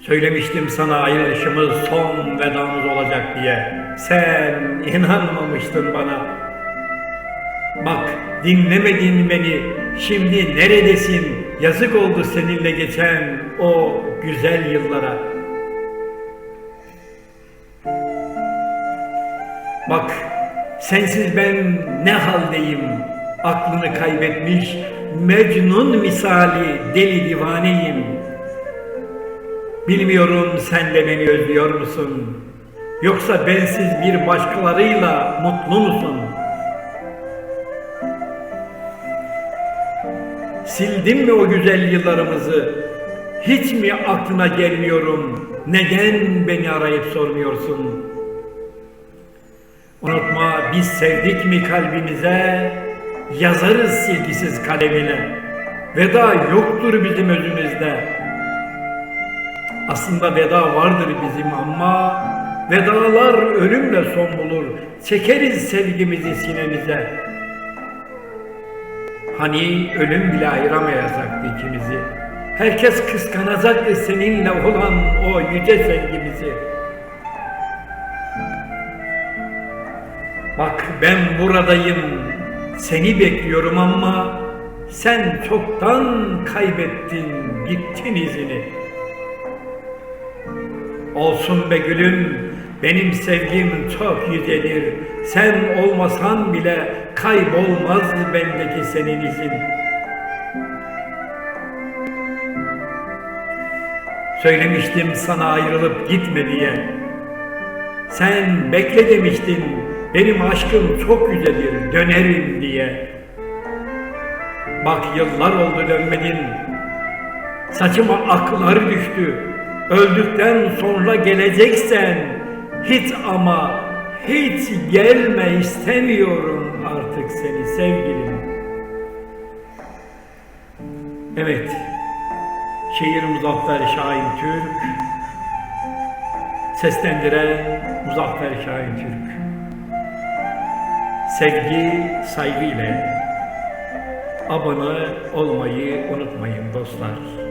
Söylemiştim sana ayrılışımız son vedamız olacak diye. Sen inanmamıştın bana. Bak dinlemedin beni. Şimdi neredesin? Yazık oldu seninle geçen o güzel yıllara. Bak sensiz ben ne haldeyim? Aklını kaybetmiş Mecnun misali deli divaneyim. Bilmiyorum sen de beni özlüyor musun? Yoksa bensiz bir başkalarıyla mutlu musun? Sildin mi o güzel yıllarımızı? Hiç mi aklına gelmiyorum? Neden beni arayıp sormuyorsun? Unutma biz sevdik mi kalbimize? Yazarız silgisiz kalemine. Veda yoktur bizim özümüzde. Aslında veda vardır bizim ama vedalar ölümle son bulur. Çekeriz sevgimizi sinemize. Hani ölüm bile ayıramayacaktı ikimizi. Herkes kıskanacaktı seninle olan o yüce sevgimizi. Bak ben buradayım, seni bekliyorum ama sen çoktan kaybettin, gittin izini. Olsun be gülüm, benim sevgim çok yücedir. Sen olmasan bile kaybolmaz bendeki senin izin. Söylemiştim sana ayrılıp gitme diye. Sen bekle demiştin, benim aşkım çok yücedir, dönerim diye. Bak yıllar oldu dönmedin, saçıma aklar düştü. Öldükten sonra geleceksen, hiç ama hiç gelme istemiyorum artık seni sevgilim. Evet, şiir Muzaffer Şahin Türk, seslendiren Muzaffer Şahin Türk. Sevgi, saygı ile abone olmayı unutmayın dostlar.